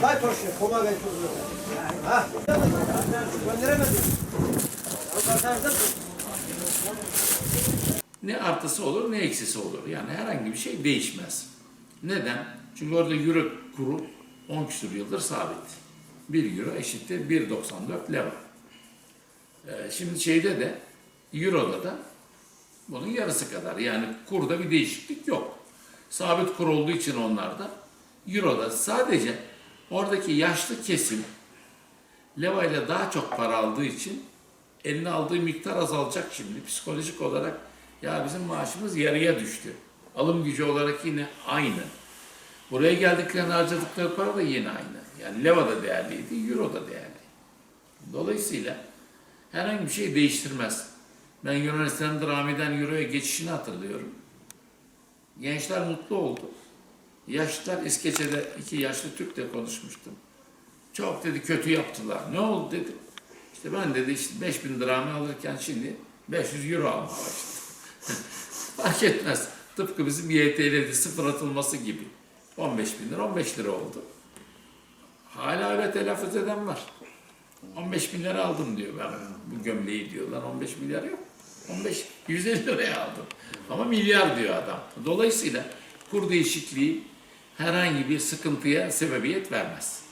Kay turşu, koma Ne artısı olur ne eksisi olur. Yani herhangi bir şey değişmez. Neden? Çünkü orada euro kuru 10 küsur yıldır sabit. 1 euro eşittir 1.94 lira. Ee, şimdi şeyde de Euro'da da bunun yarısı kadar. Yani kurda bir değişiklik yok. Sabit kur olduğu için onlarda euroda sadece oradaki yaşlı kesim leva ile daha çok para aldığı için eline aldığı miktar azalacak şimdi. Psikolojik olarak ya bizim maaşımız yarıya düştü. Alım gücü olarak yine aynı. Buraya geldiklerinde harcadıkları para da yine aynı. Yani leva da değerliydi, euro da değerli. Dolayısıyla herhangi bir şey değiştirmez. Ben Yunanistan dramiden euroya geçişini hatırlıyorum. Gençler mutlu oldu. Yaşlılar İskeçe'de iki yaşlı Türk'le konuşmuştum. Çok dedi kötü yaptılar. Ne oldu dedim. İşte ben dedi işte 5000 dramı alırken şimdi 500 euro almaya başladım. Fark etmez. Tıpkı bizim YTL'de sıfır atılması gibi. 15 bin lira 15 lira oldu. Hala öyle telaffuz eden var. 15 bin lira aldım diyor ben bu gömleği diyorlar. 15 milyar yok. 15 150 liraya aldım. Ama milyar diyor adam. Dolayısıyla kur değişikliği herhangi bir sıkıntıya sebebiyet vermez.